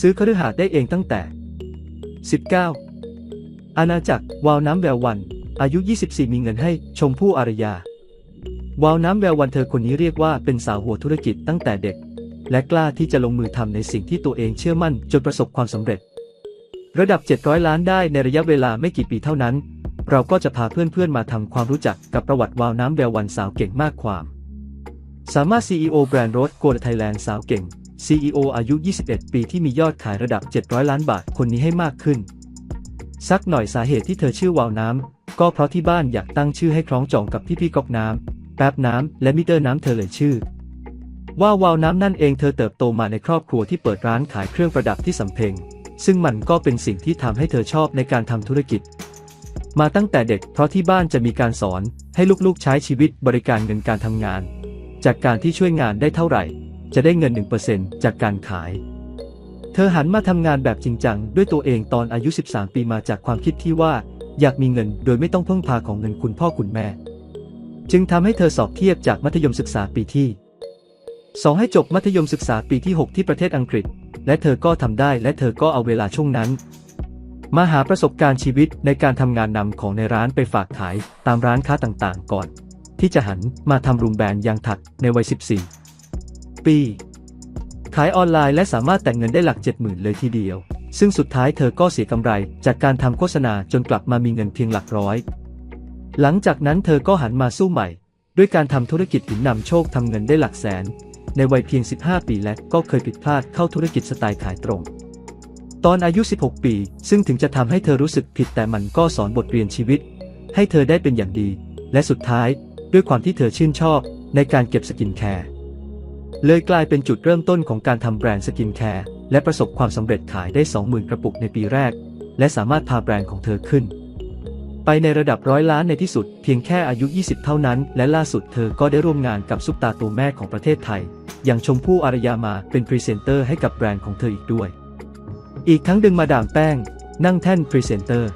ซื้อคฤหาสน์ได้เองตั้งแต่ 19 อาณาจักรวาวน้ำแวววัน อายุ 24 มีเงินให้ชมพู่อารยา วาวน้ำแวววันเธอคนนี้เรียกว่าเป็นสาวหัวธุรกิจตั้งแต่เด็ก และกล้าที่จะลงมือทำในสิ่งที่ตัวเองเชื่อมั่นจนประสบความสำเร็จ ระดับ 700 ล้านได้ในระยะเวลาไม่กี่ปีเท่านั้น เราก็จะพาเพื่อนๆมาทำความรู้จักกับประวัติวาวน้ำแวววันสาวเก่งมากความ สามารถ CEO แบรนด์รถโกลไทยแลนด์สาวเก่ง CEO อายุ 21 ปีที่มียอดขายระดับ 700 ล้านบาทคนนี้ให้มากขึ้น สักหน่อยสาเหตุที่เธอชื่อวาวน้ำ ก็เพราะที่บ้านอยากตั้งชื่อให้คล้องจองกับพี่พี่ๆก๊อกน้ำ แป๊บน้ำ และมิเตอร์น้ำเธอเลยชื่อ ว่าวาวน้ำนั่นเองเธอเติบโตมาในครอบครัวที่เปิดร้านขายเครื่องประดับที่สำเพ็ง ซึ่งมันก็เป็นสิ่งที่ทำให้เธอชอบในการทำธุรกิจ มาตั้งแต่เด็กเพราะที่บ้านจะมีการสอนให้ลูกๆใช้ชีวิตบริการเงินการทำงาน จากการที่ช่วยงานได้เท่าไหร่ จะได้เงิน 1%จากการขาย เธอหันมาทำงานแบบจริงจังด้วยตัวเองตอนอายุ 13 ปีมาจากความคิดที่ว่า อยากมีเงินโดยไม่ต้องพึ่งพาของเงินคุณพ่อคุณแม่ จึงทำให้เธอสอบเทียบจากมัธยมศึกษาปีที่ 2 ให้จบมัธยมศึกษาปีที่ 6 ที่ประเทศอังกฤษ และเธอก็ทำได้และเธอก็เอาเวลาช่วงนั้นมาหาประสบการณ์ชีวิตในการทำงานนำของในร้านไปฝากขายตามร้านค้าต่างๆ ก่อน ที่จะหันมาทำรูมแบรนด์ยางถักในวัย 14 ปี ขายออนไลน์และสามารถแต่งเงินได้หลัก 70,000 เลยทีเดียว ซึ่งสุดท้ายเธอก็เสียกำไรจากการทำโฆษณาจนกลับมามีเงินเพียงหลักร้อย หลังจากนั้นเธอก็หันมาสู้ใหม่ ด้วยการทำธุรกิจหินนำโชคทำเงินได้หลักแสน ในวัยเพียง 15 ปีและก็เคยผิดพลาดเข้าธุรกิจสไตล์ขายตรงตอนอายุ 16 ปี ซึ่งถึงจะทำให้เธอรู้สึกผิดแต่มันก็สอนบทเรียนชีวิต ให้เธอได้เป็นอย่างดี และสุดท้าย ด้วยความที่เธอชื่นชอบในการเก็บสกินแคร์ เลยกลายเป็นจุดเริ่มต้นของการทำแบรนด์สกินแคร์และประสบความสำเร็จขายได้ 20,000 กระปุกในปีแรก และสามารถพาแบรนด์ของเธอขึ้น ไปในระดับร้อยล้านในที่สุดเพียงแค่อายุ 20 เท่านั้น และล่าสุดเธอก็ได้ร่วมงานกับซุปตาตัวแม่ของประเทศไทย อย่างชมพู่อารยามาเป็นพรีเซนเตอร์ให้กับแบรนด์ของเธออีกด้วย อีกทั้งดึงมาดามแป้ง นั่งแท่นพรีเซนเตอร์